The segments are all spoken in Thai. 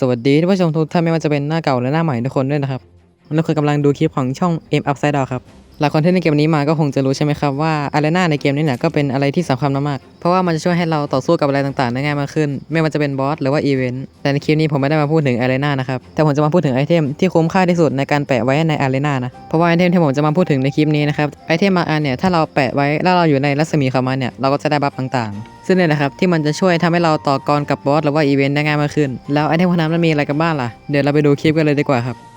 สวัสดีท่านผู้ชมทุกท่านไม่ว่าจะเป็นหน้าเก่าและหน้าใหม่ทุกคนด้วยนะครับ เราคือกำลังดูคลิปของช่อง M Upside Down ครับหลายคนที่เล่นเกมนี้มาก็คงจะรู้ใช่ไหมครับว่าอารีนาในเกมนี้เนี่ยก็เป็นอะไรที่สำคัญมาก เพราะว่ามันจะช่วยให้เราต่อสู้กับอะไรต่างๆได้ง่ายมากขึ้น ไม่ว่าจะเป็นบอสหรือว่าอีเวนต์แต่ในคลิปนี้ผมไม่ได้มาพูดถึงอารีนานะครับ แต่ผมจะมาพูดถึงไอเทมที่คุ้มค่าที่สุดในการแปะไว้ในอารีนานะ เพราะว่าไอเทมที่ผมจะมาพูดถึงในคลิปนี้นะครับไอเทมบางอันเนี่ยถ้าเราแปะไว้แล้วเราอยู่ในรัศมีของมันเนี่ยเราก็จะได้บัฟต่างๆ ซึ่งเนี่ยนะครับที่มันจะช่วยทำให้เราต่อกรกับบอสหรือว่าอีเวนต์ได้ง่ายมากขึ้น แล้วไอเทมพวกนั้นมันมีอะไรกันบ้างล่ะเดี๋ยวเราไปดูคลิปกันเลยดีกว่าครับ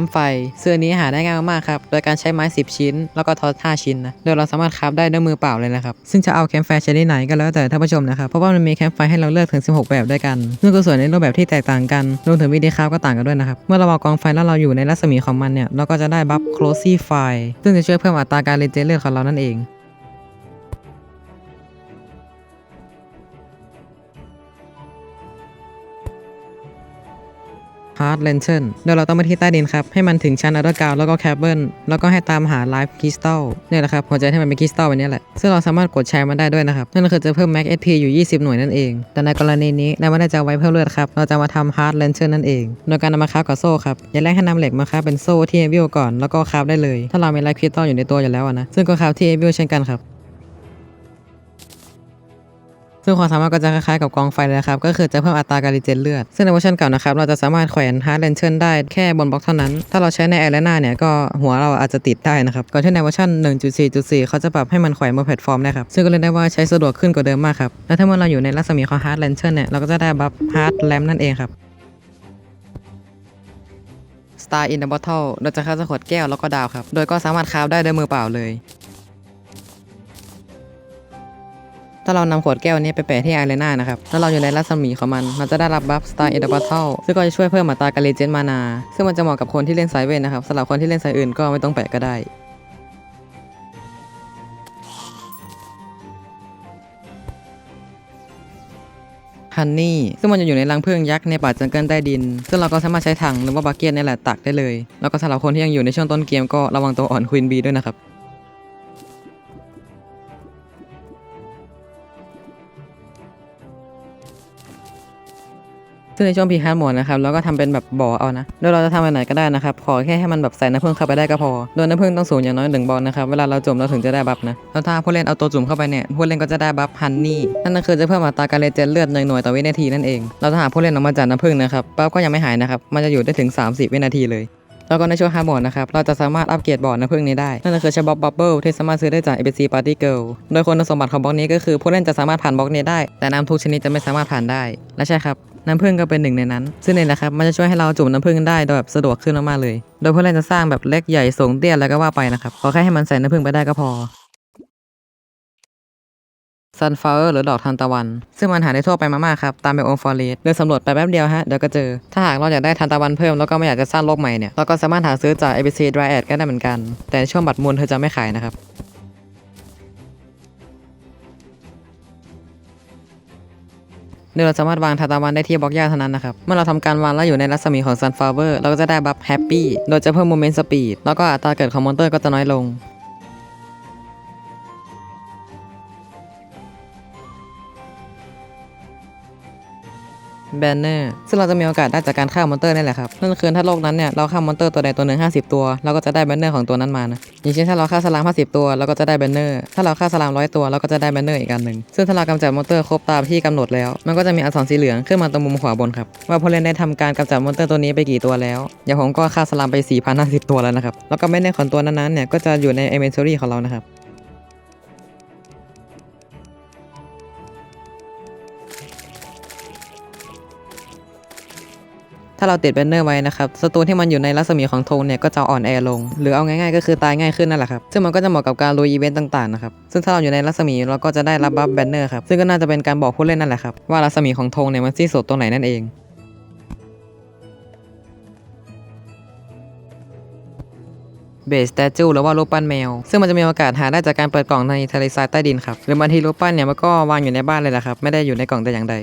มป์ไฟ เสื้อนี้หาได้ง่ายมากๆครับ โดยการใช้ไม้ 10 ชิ้น แล้วก็ทอส5ชิ้นนะ โดยเราสามารถคราฟได้ด้วยมือเปล่าเลยนะครับ ซึ่งจะเอาแคมป์ไฟชนิดไหนก็แล้วแต่ท่านผู้ชมนะครับ เพราะว่ามันมีแคมป์ไฟให้เราเลือกถึง 16 แบบด้วยกันซึ่งก็ส่วนในรูปแบบที่แตกต่างกัน รวมถึงวิธีคราฟก็ต่างกันด้วยนะครับ เมื่อเราวางกองไฟแล้วเราอยู่ในรัศมีของมันเนี่ย เราก็จะได้บัฟ closey fire ซึ่งจะช่วยเพิ่มอัตราการรีเจนเลือดของเรานั่นเอง ฮาร์ดเลนเชนโดยเราต้องไปที่ใต้ดินครับ ให้มันถึงชั้นอัลเดอร์กาวแล้วก็แคปเบิลแล้วก็ให้ตามหาไลฟ์คริสตัลเนี่ยแหละครับหัวใจที่มันเป็นคริสตัลแบบนี้แหละ ซึ่งเราสามารถกดแชร์มันได้ด้วยนะครับ นั่นก็คือจะเพิ่มแม็กเอพีอยู่ 20 หน่วยนั่นเอง แต่ในกรณีนี้เราไม่ได้จะไว้เพิ่มเลือดครับ เราจะมาทำฮาร์ดเลนเชนนั่นเอง โดยการนำมาคราฟกับโซ่ครับ อย่างแรกให้นำเหล็กมาคราฟเป็นโซ่ที่เอวิลก่อน แล้วก็คราฟได้เลย ถ้าเรามีไลฟ์คริสตัลอยู่ในตัวอยู่แล้วนะ ซึ่งก็คราฟที่เอวิลเช่นกันครับ ซึ่งความสามารถก็จะคล้ายๆกับกองไฟเลยนะครับ ก็คือจะเพิ่มอัตราการรีเจนเลือด ซึ่งในเวอร์ชันเก่านะครับ เราจะสามารถแขวนฮาร์ดเลนเชนได้แค่บนบล็อกเท่านั้น ถ้าเราใช้ในแอร์เรนาเนี่ย ก็หัวเราอาจจะติดได้นะครับ ก่อนที่ในเวอร์ชัน1.4.4 เขาจะปรับให้มันแขวนบนแพลตฟอร์มได้ครับ ซึ่งก็เลยได้ว่าใช้สะดวกขึ้นกว่าเดิมมากครับ และถ้าเมื่อเราอยู่ในรัศมีของฮาร์ดเลนเชนเนี่ย เราก็จะได้บัฟฮาร์ดแลมนั่นเองครับ Star in the Bottle เราจะคราจากขวดแก้วแล้วก็ดาวครับ โดยก็สามารถคราฟได้ด้วยมือเปล่าเลย ถ้าเรานำขวดแก้วนี้ไปแปะที่อารีนานะครับ ถ้าเราอยู่ในรัศมีของมัน มันจะได้รับบัฟ Star in the Bottle ซึ่งก็จะช่วยเพิ่มอัตราการรีเจนมานา ซึ่งมันจะเหมาะกับคนที่เล่นสายเวทนะครับสำหรับคนที่เล่นสายอื่นก็ไม่ต้องแปะก็ได้ฮันนี่ซึ่งมันจะอยู่ในรังผึ้งยักษ์ในป่าจังเกิลใต้ดิน ซึ่งเราก็สามารถใช้ถังหรือว่าบักเก็ตนี่แหละตักได้เลย แล้วก็สำหรับคนที่ยังอยู่ในช่วงต้นเกมก็ระวังตัวอ่อนควีนบีด้วยนะครับ ซึ่งในช่วงพีฮาร์ดโหมดนะครับเราก็ทำเป็นแบบบ่อเอานะโดยเราจะทำแบบไหนก็ได้นะครับขอแค่ให้มันแบบใส่น้ำผึ้งเข้าไปได้ก็พอโดยน้ำผึ้งต้องสูงอย่างน้อยหนึ่งบอลนะครับเวลาเราจุ่มเราถึงจะได้บัฟนะแล้วถ้าผู้เล่นเอาตัวจุ่มเข้าไปเนี่ยผู้เล่นก็จะได้บัฟฮันนี่นั่นก็คือจะเพิ่มอัตราการเรเจนเลือดหนึ่งหน่วยต่อวินาทีนั่นเองเราถ้าหาผู้เล่นออกมาจากน้ำผึ้งนะครับบัฟก็ยังไม่หายนะครับมันจะอยู่ได้ถึง 30 วินาทีเลยแล้วก็ในช่วงฮาร์ดโหมดนะครับ เราจะสามารถอัปเกรดบอร์ดน้ำผึ้งนี้ได้ นั่นก็คือชบ็อกบับเบิลที่สามารถซื้อได้จาก ABC Party Girl โดยคุณสมบัติของบล็อกนี้ก็คือผู้เล่นจะสามารถผ่านบล็อกนี้ได้ แต่น้ำทุกชนิดจะไม่สามารถผ่านได้ และใช่ครับน้ำผึ้งก็เป็นหนึ่งในนั้น ซึ่งนี่ยนะครับมันจะช่วยให้เราจุ่มน้ำผึ้งได้โดยแบบสะดวกขึ้นมากๆเลย โดยผู้เล่นจะสร้างแบบเล็กใหญ่สูงเตี้ยแล้วก็ว่าไปนะครับขอแค่ให้มันใส่น้ำผึ้งไปได้ก็พอ sunflower หรือดอกทานตะวัน ซึ่งมันหาได้ทั่วไปมากๆครับ ตามแบบองฟอเรสเดินสำรวจไปแป๊บเดียวฮะ เดี๋ยวก็เจอ ถ้าหากเราอยากได้ทานตะวันเพิ่ม แล้วก็ไม่อยากจะสร้างโลกใหม่เนี่ย เราก็สามารถหาซื้อจาก ABC Dryad ก็ได้เหมือนกัน แต่ช่วงบัตรมูลเธอจะไม่ขายนะครับ โดยเราสามารถวางทานตะวันได้ที่บล็อกหญ้าเท่านั้นนะครับ เมื่อเราทำการวางแล้วอยู่ในรัศมีของซันฟลาเวอร์เราก็จะได้บัฟแฮปปี้โดยจะเพิ่มโมเมนต์สปีดแล้วก็อัตราเกิดของมอนเตอร์ก็จะน้อยลง แบนเนอร์ซึ่งเราจะมีโอกาสได้จากการฆ่ามอนเตอร์นี่แหละครับนั่นคือถ้าโลกนั้นเนี่ยเราฆ่ามอนเตอร์ตัวใดตัวหนึ่ง50 ตัวเราก็จะได้แบนเนอร์ของตัวนั้นมานะอย่างเช่นถ้าเราฆ่าสลาม50 ตัวเราก็จะได้แบนเนอร์ถ้าเราฆ่าสลามร้อยตัวเราก็จะได้แบนเนอร์อีกอันหนึ่งซึ่งถ้าเรากำจัดมอนเตอร์ครบตามที่กำหนดแล้ว มันก็จะมีอักษรสีเหลืองขึ้นมาตรงมุมขวาบนครับว่าผู้เล่นได้ทำการกำจัดมอนเตอร์ตัวนี้ไปกี่ตัวแล้วอย่างผมก็ฆ่าสลามไป4,050 ตัวแล้วนะครับแล้วก็แบนเนอร์ของตัวนั้นๆเนี่ยก็จะอยู่ใน inventory ของเรานะครับ ถ้าเราติดแบนเนอร์ไว้นะครับศัตรูที่มันอยู่ในรัศมีของธงเนี่ยก็จะอ่อนแอลง หรือเอาง่ายๆก็คือตายง่ายขึ้นนั่นแหละครับ ซึ่งมันก็จะเหมาะกับการลุยอีเวนต์ต่างๆนะครับ ซึ่งถ้าเราอยู่ในรัศมีเราก็จะได้รับบัฟแบนเนอร์ครับ ซึ่งก็น่าจะเป็นการบอกผู้เล่นนั่นแหละครับว่ารัศมีของธงเนี่ยมันสิ้นสุดตรงไหนนั่นเองเบส s ตจูหรือว่ารูปปั้นแมว ซึ่งมันจะมีโอกาสหาได้จากการเปิดกล่องในทะเลทรายใต้ดินครับ หรือบางทีรูปปั้นเนี่ยมันก็วางอยู่ในบ้านเลยแหละครับ ไม่ได้อยู่ในกล่องแต่อย่างใด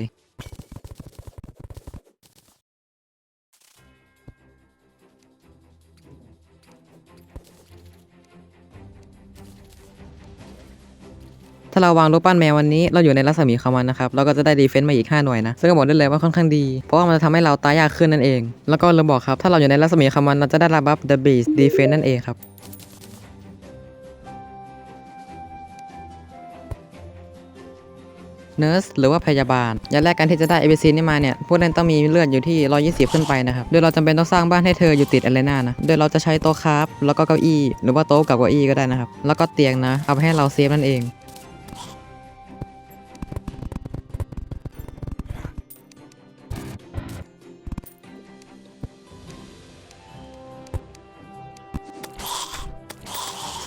ถ้าเราวางรูปปั้นแมววันนี้เราอยู่ในรัศมีของมันนะครับเราก็จะได้ดีเฟนซ์มาอีก 5 หน่วยนะ ซึ่งก็บอกได้เลยว่าค่อนข้างดี เพราะว่ามันจะทำให้เราตายยากขึ้นนั่นเอง แล้วก็ลืมบอกครับ ถ้าเราอยู่ในรัศมีของมันเราจะได้รับบัฟ The Beast Defense นั่นเองครับเน r ร์สหรือว่าพยาบาลอย่างแรกการที่จะได้ ABC นี่มาเนี่ยผู้เล่นต้องมีเลือดอยู่ที่ 120 ขึ้นไปนะครับ โดยเราจำเป็นต้องสร้างบ้านให้เธออยู่ติดอารีนานะ โดยเราจะใช้โต๊ะคราฟแล้วก็เก้าอี้ หรือว่าโต๊ะกับเก้าอี้ก็ได้นะครับ แล้วก็เตียงนะ เอาไปให้เราเซฟนั่นเอง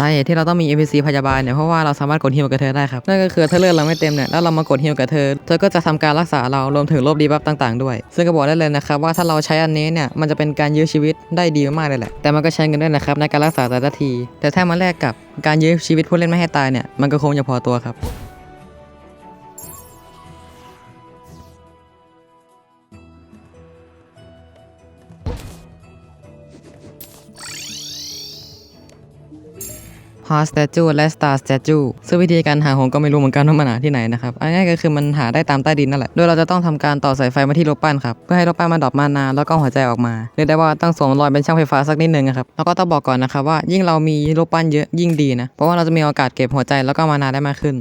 สาเหตุที่เราต้องมี NPC พยาบาลเนี่ยเพราะว่าเราสามารถกดฮิวกับเธอได้ครับนั่นก็คือถ้าเลือดเราไม่เต็มเนี่ยแล้วเรามากดฮิวกับเธอ เธอก็จะทำการรักษาเรารวมถึงลบดีบัฟต่างๆด้วย ซึ่งก็บอกได้เลยนะครับว่าถ้าเราใช้อันนี้เนี่ยมันจะเป็นการยื้อชีวิตได้ดีมากๆเลยแหละแต่มันก็ใช้กันด้วยนะครับในการรักษาแต่ละที แต่ถ้ามาแลกกับการยื้อชีวิตผู้เล่นไม่ให้ตายเนี่ยมันก็คงจะพอตัวครับ ฮอส Statue และ Star Statue ซึ่งวิธีการหาหงก็ไม่รู้เหมือนกันว่ามันหาที่ไหนนะครับอันง่ายๆก็คือมันหาได้ตามใต้ดินนั่นแหละ โดยเราจะต้องทำการต่อสายไฟมาที่รูปปั้นครับ เพื่อให้รูปปั้นมาดรอปมานาแล้วก็หัวใจออกมาเรียกได้ว่าต้องสวมรอยเป็นช่างไฟฟ้าสักนิดนึงอะครับ แล้วก็ต้องบอกก่อนนะครับว่ายิ่งเรามีรูปปั้นเยอะยิ่งดีนะ เพราะว่าเราจะมีโอกาสเก็บหัวใจแล้วก็มานาได้มากขึ้น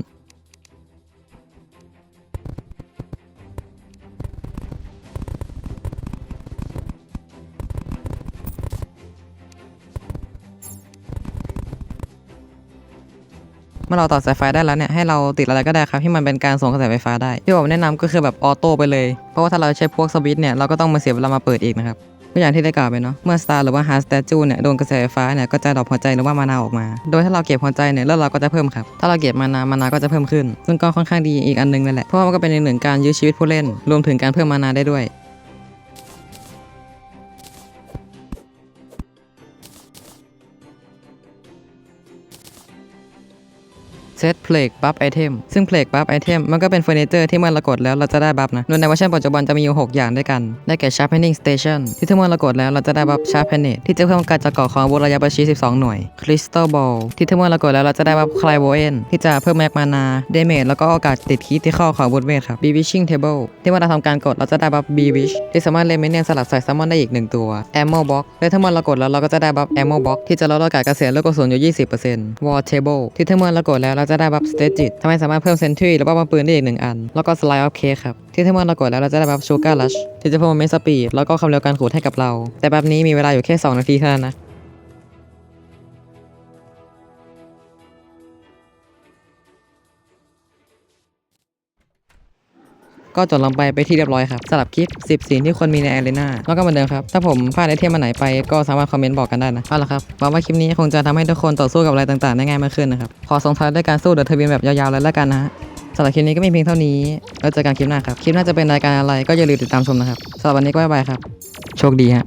เมื่อเราต่อสายไฟได้แล้วเนี่ยให้เราติดอะไรก็ได้ครับที่มันเป็นการส่งกระแสไฟฟ้าได้ที่ผมแนะนำก็คือแบบออโต้ไปเลย เพราะว่าถ้าเราใช้พวกสวิตช์เนี่ยเราก็ต้องมาเสียเวลามาเปิดอีกนะครับก็อย่างที่ได้กล่าวไปเนาะเมื่อสตาร์หรือว่าฮาร์สเตจูเนี่ยโดนกระแสไฟฟ้าเนี่ยก็จะดรอปหัวใจหรือว่ามานาออกมา โดยถ้าเราเก็บหัวใจเนี่ยแล้วเราก็จะเพิ่มครับ ถ้าเราเก็บมานามานาก็จะเพิ่มขึ้น ซึ่งก็ค่อนข้างดีอีกอันนึงนั่นแหละเพราะว่ามันก็เป็นหนึ่งการยื้อชีวิตผู้เล่น รวมถึงการเพิ่มมานาได้ด้วย เซตเพลกบัฟไอเทมซึ่งเพลกบัฟไอเทมมันก็เป็นเฟอร์นิเจอร์ที่เมื่อเรากดแล้วเราจะได้บัฟนะโดยในเวอร์ชันปัจจุบันจะมีอยู่ 6 อย่างด้วยกัน ได้แก่ Sharpening Station ที่ถ้าเมื่อเรากดแล้วเราจะได้บัฟ Sharpened ที่จะเพิ่มการจัดก่อของอาวุธระยะประชิด12 หน่วย Crystal Ball ที่ถ้าเมื่อเรากดแล้วเราจะได้บัฟ Clairvoyant ที่จะเพิ่มแม็กมานาเดเมจแล้วก็โอกาสติดคีที่ข้าของอาวุธเวทครับ Bewitching Table ที่เมื่อเราทำการกดเราจะได้บัฟ Bewitch ที่สามารถเลมเนียนสลับใส่ซัมมอนได้อีกหนึ่งตัว Ammo Box และถ้าเมื่อเรากดแล้วเราก็จะได้บัฟ Ammo Box ที่จะลดโอกาสกระเสียนแลูกระสุนอยู่ 20% War Table ที่ถ้าเมื่อเรากดแล้วเราจะได้บัฟสเตจิตทำให้สามารถเพิ่มเซนทรีหรือว่าปืนได้อีกหนึ่งอัน แล้วก็สไลด์ออฟเคครับ ที่ถ้าเมื่อเรากดแล้วเราจะได้บัฟชูการ์ลัชที่จะเพิ่มเมสปีดแล้วก็ความเร็วการขูดให้กับเรา แต่แบบนี้มีเวลาอยู่แค่ 2 นาทีเท่านั้นนะ ก็จดลงไปไปที่เรียบร้อยครับสำหรับคลิป 10สิ่งที่ควรมีใน Arena แล้วก็เหมือนเดิมครับ ถ้าผมพลาดไอเทมมาไหนไปก็สามารถคอมเมนต์บอกกันได้นะเอาละครับหวังว่าคลิปนี้คงจะทำให้ทุกคนต่อสู้กับอะไรต่างๆ ได้ง่ายมากขึ้นนะครับขอส่งท้ายด้วยการสู้เดอะเทวินแบบยาวๆเลยแล้วกันนะฮะสำหรับคลิปนี้ก็มีเพียงเท่านี้แล้วเจอกันคลิปหน้าครับ คลิปหน้าจะเป็นรายการอะไรก็อย่าลืมติดตามชมนะครับสำหรับวันนี้ก็บ๊ายบายครับ โชคดีฮะ